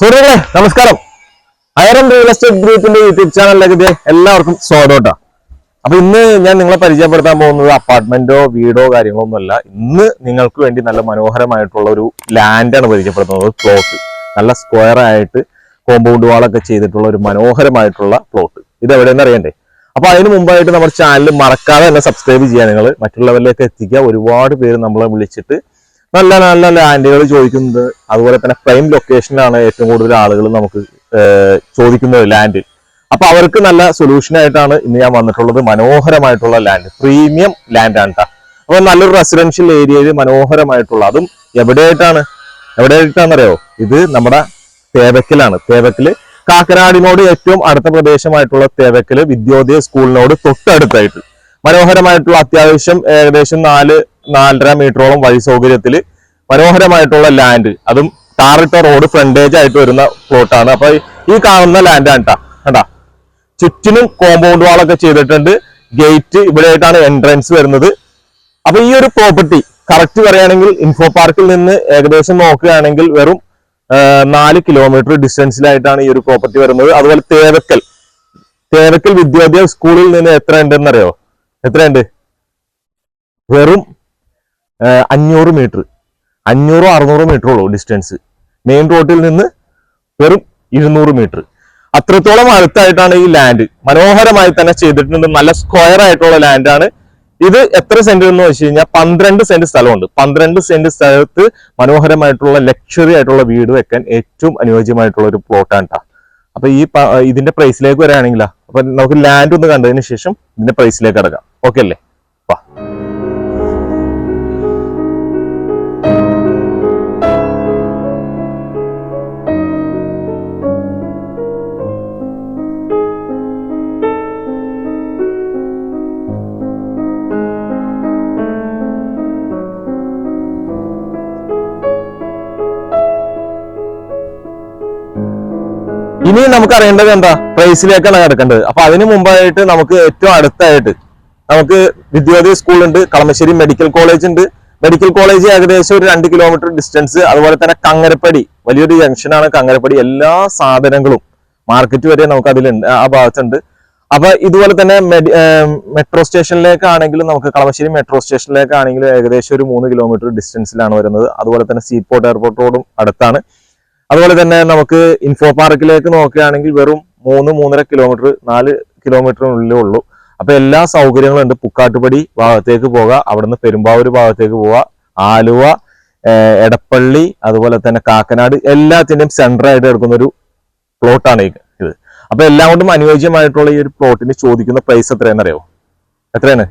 സുഹൃത്തുക്കളെ നമസ്കാരം. Ayaram real estate ഗ്രൂപ്പിന്റെ യൂട്യൂബ് ചാനലിലേക്ക് എല്ലാവർക്കും സ്വാഗതം അപ്പൊ ഇന്ന് ഞാൻ നിങ്ങളെ പരിചയപ്പെടുത്താൻ പോകുന്നത് അപ്പാർട്ട്മെന്റോ വീടോ കാര്യങ്ങളോ ഒന്നുമല്ല ഇന്ന് നിങ്ങൾക്ക് വേണ്ടി നല്ല മനോഹരമായിട്ടുള്ള ഒരു ലാൻഡാണ് പരിചയപ്പെടുത്തുന്നത്. പ്ലോട്ട് നല്ല സ്ക്വയർ ആയിട്ട് കോമ്പൗണ്ട് വാളൊക്കെ ചെയ്തിട്ടുള്ള ഒരു മനോഹരമായിട്ടുള്ള പ്ലോട്ട് ഇത് എവിടെയെന്ന് അറിയണ്ടേ? അപ്പൊ അതിന് മുമ്പായിട്ട് നമ്മുടെ ചാനൽ മറക്കാതെ തന്നെ സബ്സ്ക്രൈബ് ചെയ്യുക നിങ്ങൾ മറ്റുള്ളവരിലേക്ക് എത്തിക്കുക. ഒരുപാട് പേര് നമ്മളെ വിളിച്ചിട്ട് നല്ല നല്ല ലാൻഡുകൾ ചോദിക്കുന്നത് അതുപോലെ തന്നെ പ്രൈം ലൊക്കേഷനിലാണ് ഏറ്റവും കൂടുതൽ ആളുകൾ നമുക്ക് ചോദിക്കുന്നത് ലാൻഡ് അപ്പൊ അവർക്ക് നല്ല സൊല്യൂഷൻ ആയിട്ടാണ് ഇന്ന് ഞാൻ വന്നിട്ടുള്ളത്. മനോഹരമായിട്ടുള്ള ലാൻഡ് പ്രീമിയം ലാൻഡ് ആണ് ട്ടാ. അപ്പൊ നല്ലൊരു റെസിഡൻഷ്യൽ ഏരിയയിൽ മനോഹരമായിട്ടുള്ള അതും എവിടെയായിട്ടാണ്? എവിടെയായിട്ടാണെന്നറിയോ? ഇത് നമ്മുടെ തേവക്കലാണ്. തേവക്കൽ കാക്കനാടിനോട് ഏറ്റവും അടുത്ത പ്രദേശമായിട്ടുള്ള തേവക്കൽ വിദ്യോദയ സ്കൂളിനോട് തൊട്ടടുത്തായിട്ട്. മനോഹരമായിട്ടുള്ള അത്യാവശ്യം ഏകദേശം നാല് നാലര മീറ്ററോളം വഴി സൗകര്യത്തിൽ മനോഹരമായിട്ടുള്ള ലാൻഡ് അതും ടാറിട്ട റോഡ് ഫ്രണ്ടേജ് ആയിട്ട് വരുന്ന പ്ലോട്ടാണ് അപ്പൊ ഈ കാണുന്ന ലാൻഡാണ് കേട്ടാ ചുറ്റിനും കോമ്പൗണ്ട് വാളൊക്കെ ചെയ്തിട്ടുണ്ട്. ഗേറ്റ് ഇവിടെയായിട്ടാണ് എൻട്രൻസ് വരുന്നത്. അപ്പൊ ഈ ഒരു പ്രോപ്പർട്ടി കറക്റ്റ് പറയുകയാണെങ്കിൽ ഇൻഫോ പാർക്കിൽ നിന്ന് ഏകദേശം നോക്കുകയാണെങ്കിൽ വെറും നാല് കിലോമീറ്റർ ഡിസ്റ്റൻസിലായിട്ടാണ് ഈ ഒരു പ്രോപ്പർട്ടി വരുന്നത്. അതുപോലെ തേവക്കൽ. തേവക്കൽ വിദ്യാഭ്യാസ സ്കൂളിൽ നിന്ന് എത്ര ഉണ്ടെന്നറിയോ എത്രയുണ്ട്? വെറും അഞ്ഞൂറ് മീറ്റർ അഞ്ഞൂറോ അറുന്നൂറോ മീറ്റർ ഉള്ളൂ ഡിസ്റ്റൻസ് മെയിൻ റോഡിൽ നിന്ന് വെറും ഇരുന്നൂറ് മീറ്റർ അത്രത്തോളം അടുത്തായിട്ടാണ് ഈ ലാൻഡ് മനോഹരമായി തന്നെ ചെയ്തിട്ടുണ്ട്. നല്ല സ്ക്വയർ ആയിട്ടുള്ള ലാൻഡാണ് ഇത് എത്ര സെന്റ് എന്ന് വെച്ച് കഴിഞ്ഞാൽ പന്ത്രണ്ട് സെന്റ് സ്ഥലമുണ്ട്. പന്ത്രണ്ട് സെന്റ് സ്ഥലത്ത് മനോഹരമായിട്ടുള്ള ലക്ഷറി ആയിട്ടുള്ള വീട് വെക്കാൻ ഏറ്റവും അനുയോജ്യമായിട്ടുള്ള ഒരു പ്ലോട്ടാണ് കേട്ടോ അപ്പൊ ഈ ഇതിന്റെ പ്രൈസിലേക്ക് വരികയാണെങ്കിലാ അപ്പൊ നമുക്ക് ലാൻഡ് ഒന്ന് കണ്ടതിന് ശേഷം ഇതിന്റെ പ്രൈസിലേക്ക് കിടക്കാം. ഓക്കെ അല്ലേ? ഇനി നമുക്ക് അറിയേണ്ടത് എന്താ? പ്രൈസിലേക്കാണ് കിടക്കേണ്ടത് അപ്പൊ അതിന് മുമ്പായിട്ട് നമുക്ക് ഏറ്റവും അടുത്തായിട്ട് നമുക്ക് വിദ്യോദയ സ്കൂൾ ഉണ്ട് കളമശ്ശേരി മെഡിക്കൽ കോളേജ് ഉണ്ട്. മെഡിക്കൽ കോളേജ് ഏകദേശം ഒരു രണ്ട് കിലോമീറ്റർ ഡിസ്റ്റൻസ് അതുപോലെ തന്നെ കങ്ങരപ്പടി. വലിയൊരു ജംഗ്ഷനാണ് കങ്ങരപ്പടി. എല്ലാ സാധനങ്ങളും മാർക്കറ്റ് വരെ നമുക്ക് അതിലുണ്ട് ആ ഭാഗത്തുണ്ട്. അപ്പൊ ഇതുപോലെ തന്നെ മെട്രോ സ്റ്റേഷനിലേക്കാണെങ്കിലും നമുക്ക് കളമശ്ശേരി മെട്രോ സ്റ്റേഷനിലേക്കാണെങ്കിലും ഏകദേശം ഒരു മൂന്ന് കിലോമീറ്റർ ഡിസ്റ്റൻസിലാണ് വരുന്നത്. അതുപോലെ തന്നെ സീപോർട്ട് എയർപോർട്ട് റോഡും അടുത്താണ്. അതുപോലെ തന്നെ നമുക്ക് ഇൻഫോ പാർക്കിലേക്ക് നോക്കുകയാണെങ്കിൽ വെറും മൂന്ന് മൂന്നര കിലോമീറ്റർ നാല് കിലോമീറ്ററിനുള്ളിലേ ഉള്ളൂ. അപ്പൊ എല്ലാ സൗകര്യങ്ങളും ഉണ്ട്. പുക്കാട്ടുപടി ഭാഗത്തേക്ക് പോവുക അവിടുന്ന് പെരുമ്പാവൂർ ഭാഗത്തേക്ക് പോവുക ആലുവ എടപ്പള്ളി അതുപോലെ തന്നെ കാക്കനാട് എല്ലാത്തിന്റെയും സെന്റർ ആയിട്ട് എടുക്കുന്ന ഒരു പ്ലോട്ടാണ് ഇത്. അപ്പൊ എല്ലാം കൊണ്ടും അനുയോജ്യമായിട്ടുള്ള ഈ ഒരു പ്ലോട്ടിന് ചോദിക്കുന്ന പ്രൈസ് എത്രയാണെന്ന് അറിയാമോ എത്രയാണ്?